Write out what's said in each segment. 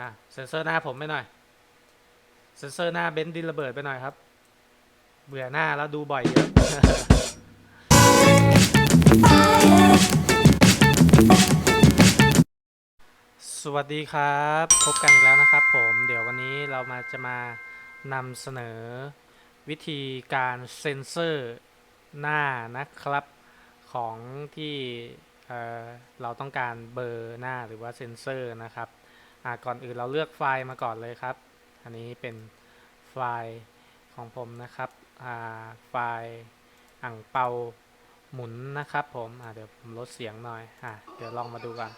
อะเซนเซอร์หน้าผมไปหน่อยเซนเซอร์หน้าเบนซ์ดินระเบิดไปหน่อยครับ เบื่อหน้าแล้วดูบ่อยเยอะสวัสดีครับ พบกันอีกแล้วนะครับผมเดี๋ยววันนี้เรามาจะมานำเสนอวิธีการเซ็นเซอร์หน้านะครับของที่เเราต้องการเบอร์หน้าหรือว่าเซ็นเซอร์นะครับ ก่อนอื่นเราเลือกไฟล์มาก่อนเลยครับ อันนี้เป็นไฟล์ของผมนะครับอ่าไฟล์อ่างเปาหมุนนะครับผมเดี๋ยวผมลดเสียงหน่อยอะเดี๋ยวลองมาดูกัน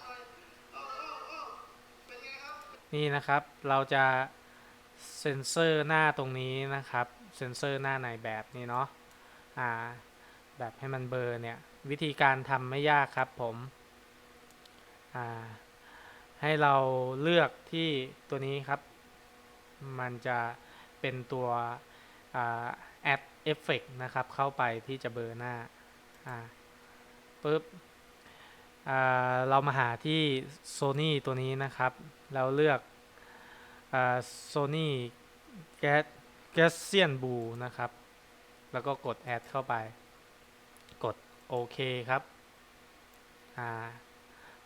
นี่นะครับเราจะเซ็นเซอร์หน้าตรงนี้นะครับเซ็นเซอร์หน้าในแบบนี้เนาะอ่าแบบให้มันเบอร์เนี่ยวิธีการทำไม่ยากครับผมอ่า ให้เราเลือกที่ตัวนี้ครับ มันจะเป็นตัวอ่าแอดเอฟเฟกนะครับ เข้าไปที่จะเบอร์หน้าปึ๊บเรามาหาที่ Sony ตัวนี้นะครับ เราเลือกอ Sony Gas Gaussian Blue นะครับ แล้วก็กด Add เข้าไป กดโอเคครับ อ่า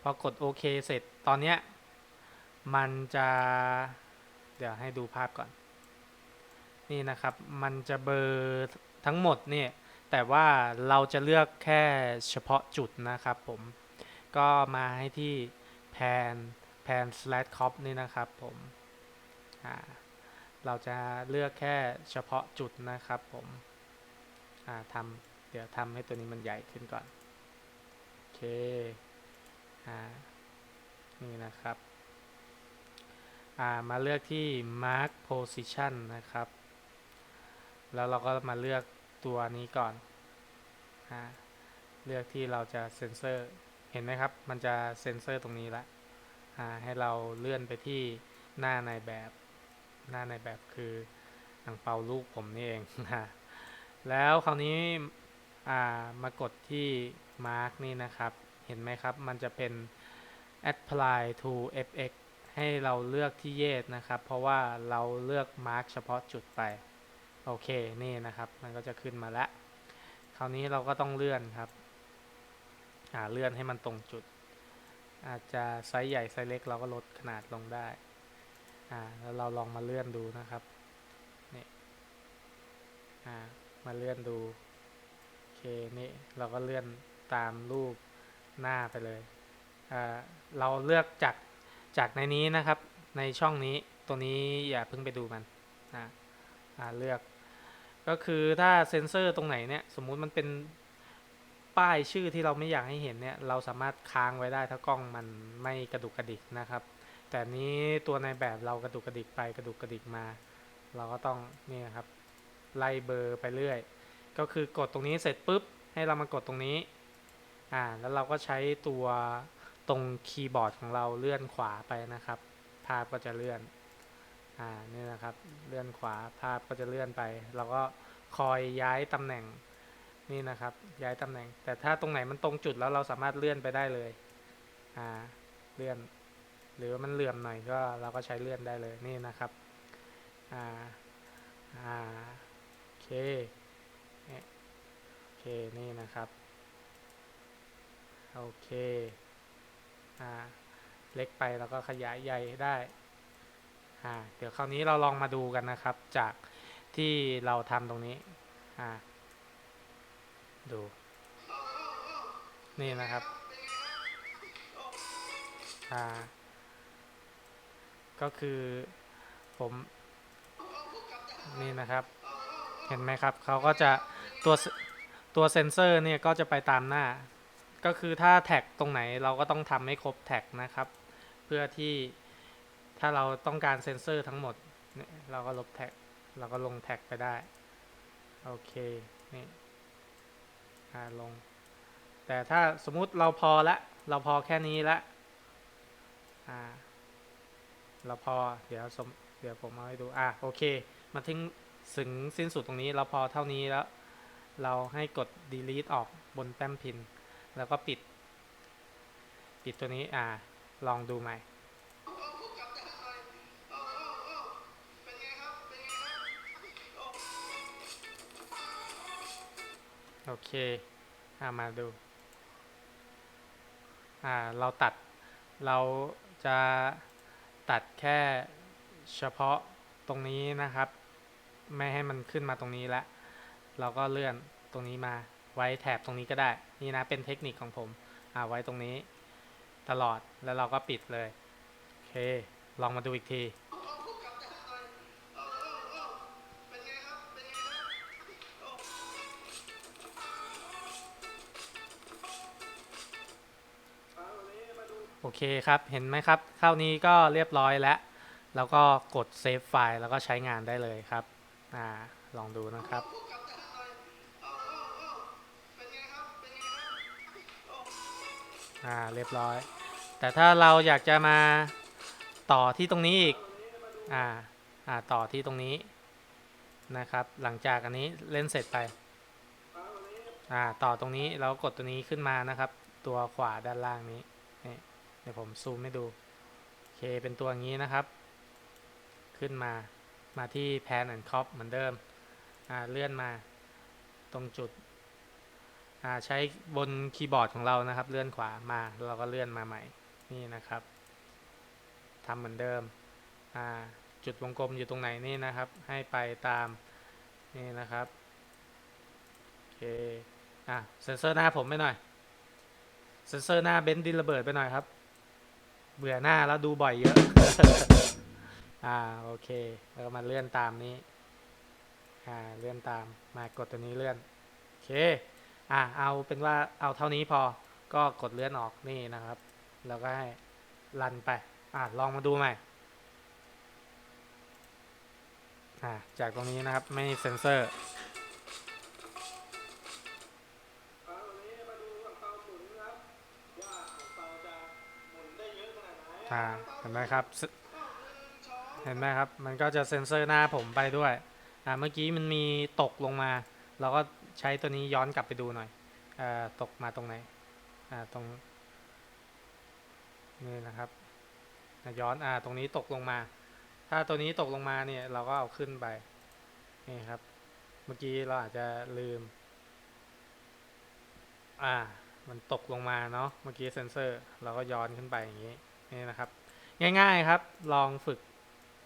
พอกดโอเคเสร็จตอนเนี้ยมันจะเดี๋ยวให้ดูภาพก่อน นี่นะครับมันจะเบอร์ทั้งหมดเนี่ยแต่ว่าเราจะเลือกแค่เฉพาะจุดนะครับผมก็มาให้ที่แพนแพน slash cop นี่นะครับผมเราจะเลือกแค่เฉพาะจุดนะครับผมทำเดี๋ยวทำให้ตัวนี้มันใหญ่ขึ้นก่อน โอเค นี่นะครับมาเลือกที่ mark position นะครับ แล้วเราก็มาเลือกตัวนี้ก่อนอเลือกที่เราจะเซ็นเซอร์ เห็นไหมครับ มันจะเซ็นเซอร์ตรงนี้ละให้เราเลื่อนไปที่หน้าในแบบ หน้าในแบบคือหนังเปาลูกผมนี่เองนะแล้วคราวนี้มากดที่ mark นี่นะครับ ห็นไหมครับ มันจะเป็น apply to fx ให้เราเลือกที่เยสนะครับ เพราะว่าเราเลือก mark เฉพาะจุดไป โอเค นี่นะครับ มันก็จะขึ้นมาแล้ว คราวนี้เราก็ต้องเลื่อนครับ อ่า เลื่อนให้มันตรงจุด อาจจะไซส์ใหญ่ไซส์เล็กเราก็ลดขนาดลงได้ อ่า แล้วเราลองมาเลื่อนดูนะครับนี่อ่า มาเลื่อนดู โอเค นี่เราก็เลื่อนตามรูป หน้าไปเลยอ่าเราเลือกจากจากในนี้นะครับ ในช่องนี้ตัวนี้อย่าเพิ่งไปดูมันอ่าอ่าเลือก ก็คือถ้าเซ็นเซอร์ตรงไหนเนี่ยสมมุติมันเป็นป้ายชื่อที่เราไม่อยากให้เห็นเนี่ยเราสามารถค้างไว้ได้ถ้ากล้องมันไม่กระดุกกระดิกนะครับ แต่นี้ตัวในแบบเรากระดุกกระดิกไปกระดุกกระดิกมา เราก็ต้องนี่นะครับไล่เบอร์ไปเรื่อย ก็คือกดตรงนี้เสร็จปุ๊บให้เรามากดตรงนี้ อ่าแล้วเราก็ใช้ตัวตรงคีย์บอร์ดของเราเลื่อนขวาไปนะครับ ภาพก็จะเลื่อนอ่านี่นะครับเลื่อนขวาภาพก็จะเลื่อนไป เราก็คอยย้ายตำแหน่งนี่นะครับย้ายตำแหน่ง แต่ถ้าตรงไหนมันตรงจุดแล้วเราสามารถเลื่อนไปได้เลยอ่าเลื่อน หรือว่ามันเหลื่อมหน่อยก็เราก็ใช้เลื่อนได้เลยนี่นะครับอ่าอ่าโอเคโอเคนี่นะครับ โอเค อ่า เล็กไปเราก็ขยายใหญ่ได้ อ่า เดี๋ยวคราวนี้เราลองมาดูกันนะครับ จากที่เราทำตรงนี้ อ่า ดู นี่นะครับ อ่า ก็คือผม นี่นะครับ เห็นไหมครับ เขาก็จะตัวตัวเซนเซอร์เนี่ยก็จะไปตามหน้า ก็คือถ้าแท็กตรงไหนเราก็ต้องทำให้ครบแท็กนะครับ เพื่อที่ถ้าเราต้องการเซนเซอร์ทั้งหมดเนี่ยเราก็ลบแท็ก เราก็ลงแท็กไปได้ โอเค นี่อ่าลง แต่ถ้าสมมุติเราพอละ เราพอแค่นี้ละอ่าเราพอ เดี๋ยวสมเดี๋ยวผมเอาให้ดู อ่าโอเค มาถึงถึงสิ้นสุดตรงนี้ เราพอเท่านี้แล้ว เราให้กด delete ออกบนแต้มพิน แล้วก็ปิด ปิดตัวนี้อ่า ลองดูใหม่โอเคอามาดู อ่า เราตัด เราจะตัดแค่เฉพาะตรงนี้นะครับ ไม่ให้มันขึ้นมาตรงนี้ละ เราก็เลื่อนตรงนี้มา ไว้แถบตรงนี้ก็ได้ นี่นะเป็นเทคนิคของผมอ่าไว้ตรงนี้ตลอดแล้วเราก็ปิดเลยโอเค ลองมาดูอีกทีโอเคครับ เห็นไหมครับเข้านี้ก็เรียบร้อยแล้ว แล้วก็กดเซฟไฟล์แล้วก็ใช้งานได้เลยครับ อ่า ลองดูนะครับ อ่าเรียบร้อย แต่ถ้าเราอยากจะมาต่อที่ตรงนี้อีกอ่าอ่าต่อที่ตรงนี้นะครับ หลังจากอันนี้เล่นเสร็จไปอ่าต่อตรงนี้เรากดตัวนี้ขึ้นมานะครับ ตัวขวาด้านล่างนี้นี่เดี๋ยวผมซูมให้ดูโอเคเป็นตัวงนี้นะครับ ขึ้นมามาที่ pan and crop เหมือนเดิมอ่าเลื่อนมาตรงจุด ใช้บนคีย์บอร์ดของเรานะครับ เลื่อนขวามาเราก็เลื่อนมาใหม่นี่นะครับทำเหมือนเดิมจุดวงกลมอยู่ตรงไหนนี่นะครับ ให้ไปตามนี่นะครับโอเคอะเซนเซอร์หน้าผมไปหน่อยเซนเซอร์หน้าเบนซ์ดินระเบิดไปหน่อยครับ เบื่อหน้าแล้วดูบ่อยเยอะอ่าโอเคแล้วก็มาเลื่อนตามนี้อ่าเลื่อนตามมากดตัวนี้เลื่อนโอเค อ่าเอาเป็นว่าเอาเท่านี้พอก็กดเลื่อนออกนี่นะครับ แล้วก็ให้รันไปอ่าลองมาดูใหม่อ่าจากตรงนี้นะครับไม่เซ็นเซอร์อ่าเห็นไหมครับซึเห็นไหมครับ มันก็จะเซ็นเซอร์หน้าผมไปด้วย อ่า เมื่อกี้มันมีตกลงมา เราก็ ใช้ตัวนี้ย้อนกลับไปดูหน่อยอตกมาตรงไหนตรงนี่นะครับ ย้อนอตรงนี้ตกลงมา ถ้าตัวนี้ตกลงมาเนี่ยเราก็เอาขึ้นไปนี่ครับ เมื่อกี้เราอาจจะลืม อ่า มันตกลงมาเนาะเมื่อกี้เซ็นเซอร์ เราก็ย้อนขึ้นไปอย่างนี้นี่นะครับ ง่ายๆครับ ลองฝึก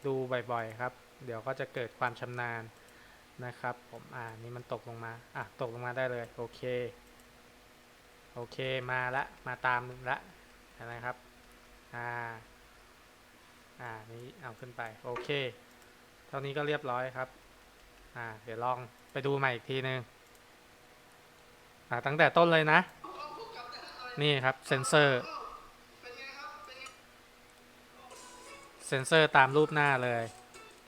ดูบ่อยๆครับ เดี๋ยวก็จะเกิดความชำนาญ นะครับผมอ่านี่มันตกลงมาอะตกลงมาได้เลยโอเคโอเคมาละมาตามละนไหมครับอ่าอ่านี้เอาขึ้นไปโอเค เท่านี้ก็เรียบร้อยครับอ่าเดี๋ยวลองไปดูใหม่อีกทีนึงอ่าตั้งแต่ต้นเลยนะ นี่ครับเซนเซอร์เซนเซอร์ตามรูปหน้าเลย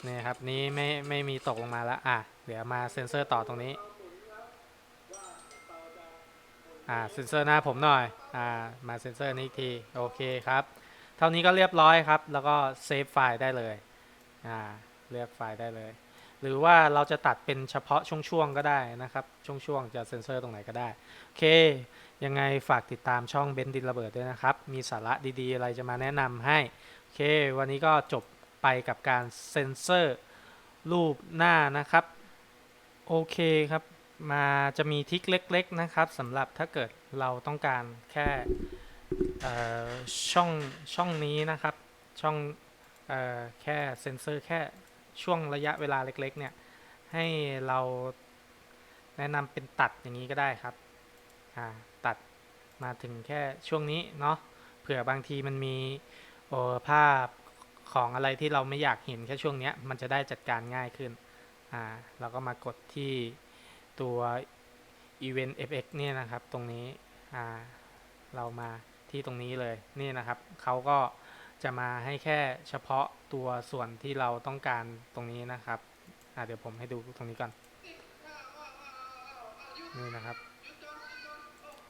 นี่ครับนี้ไม่ไม่มีตกลงมาแล้วอะ เดี๋ยวมาเซนเซอร์ต่อตรงนี้ อ่า เซนเซอร์หน้าผมหน่อย อ่า มาเซนเซอร์นี้อีกที โอเคครับ เท่านี้ก็เรียบร้อยครับ แล้วก็เซฟไฟล์ได้เลย อ่า เลือกไฟล์ได้เลย หรือว่าเราจะตัดเป็นเฉพาะช่วงๆก็ได้นะครับ ช่วงๆจะเซนเซอร์ตรงไหนก็ได้ โอเค ยังไงฝากติดตามช่องเบนดินระเบิดด้วยนะครับ มีสาระดีๆ อะไรจะมาแนะนำให้ โอเค วันนี้ก็จบไปกับการเซ็นเซอร์รูปหน้านะครับ โอเคครับ มาจะมีทิกเล็ก ๆ นะครับสำหรับถ้าเกิดเราต้องการแค่ช่องช่องนี้นะครับ ช่องออแค่เซ็นเซอร์แค่ช่วงระยะเวลาเล็ก ๆ เนี่ย ให้เราแนะนำเป็นตัดอย่างนี้ก็ได้ครับ ตัดมาถึงแค่ช่วงนี้เนาะเผื่อบางทีมันมีภาพของอะไรที่เราไม่อยากเห็นแค่ช่วงนี้มันจะได้จัดการง่ายขึ้น อ่าเราก็มากดที่ตัว event fx เนี่ยนะครับตรงนี้อ่าเรามาที่ตรงนี้เลยนี่นะครับเขาก็จะมาให้แค่เฉพาะตัวส่วนที่เราต้องการตรงนี้นะครับอ่าเดี๋ยวผมให้ดูตรงนี้ก่อน นี่นะครับ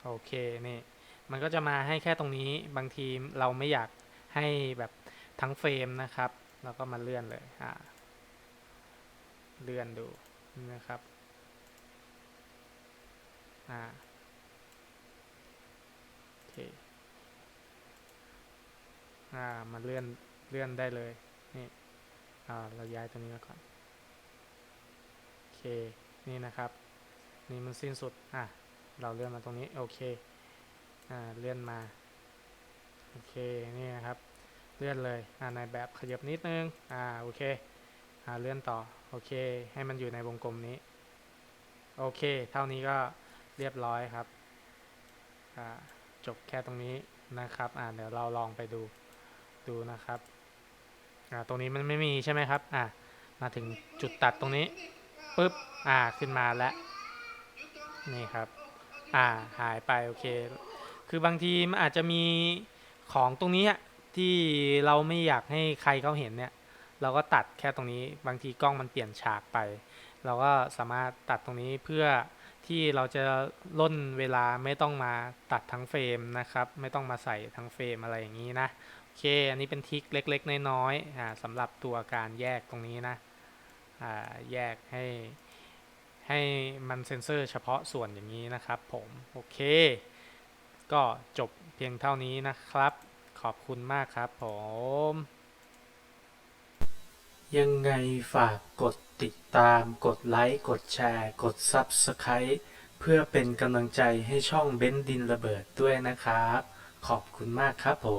โอเคนี่มันก็จะมาให้แค่ตรงนี้บางทีเราไม่อยากให้แบบทั้งเฟรมนะครับ เราก็มาเลื่อนเลยอ่า เลื่อนดูนะครับอ่าโอเคอ่ามาเลื่อนเลื่อนได้เลยนี่อ่าเราย้ายตรงนี้มาก่อนโอเคนี่นะครับ นี่มันสิ้นสุดอะเราเลื่อนมาตรงนี้โอเคอ่าเลื่อนมาโอเคนี่นะครับเลื่อนเลยอ่าในแบบขยับนิดนึงอ่าโอเค อ่าเลื่อนต่อ โอเค ให้มันอยู่ในวงกลมนี้ โอเค เท่านี้ก็เรียบร้อยครับ อ่า จบแค่ตรงนี้นะครับ อ่า เดี๋ยวเราลองไปดู ดูนะครับ อ่า ตรงนี้มันไม่มีใช่ไหมครับ อ่า มาถึงจุดตัดตรงนี้ปุ๊บ อ่า ขึ้นมาแล้ว นี่ครับ อ่า หายไป โอเค คือบางทีมันอาจจะมีของตรงนี้ที่เราไม่อยากให้ใครเขาเห็นเนี่ย เราก็ตัดแค่ตรงนี้บางทีกล้องมันเปลี่ยนฉากไป เราก็สามารถตัดตรงนี้เพื่อที่เราจะล่นเวลาไม่ต้องมาตัดทั้งเฟรมนะครับ ไม่ต้องมาใส่ทั้งเฟรมอะไรอย่างนี้นะโอเค อันนี้เป็นทิคเล็กๆ น้อยๆสำหรับตัวการแยกตรงนี้นะแยกให้ให้มันเซ็นเซอร์เฉพาะส่วนอย่างนี้นะครับผมโอเค ก็จบเพียงเท่านี้นะครับ ขอบคุณมากครับผม ยังไงฝากกดติดตาม กดไลค์ กดแชร์ กด Subscribe เพื่อเป็นกำลังใจให้ช่องเบ้นดินระเบิดด้วยนะครับ ขอบคุณมากครับผม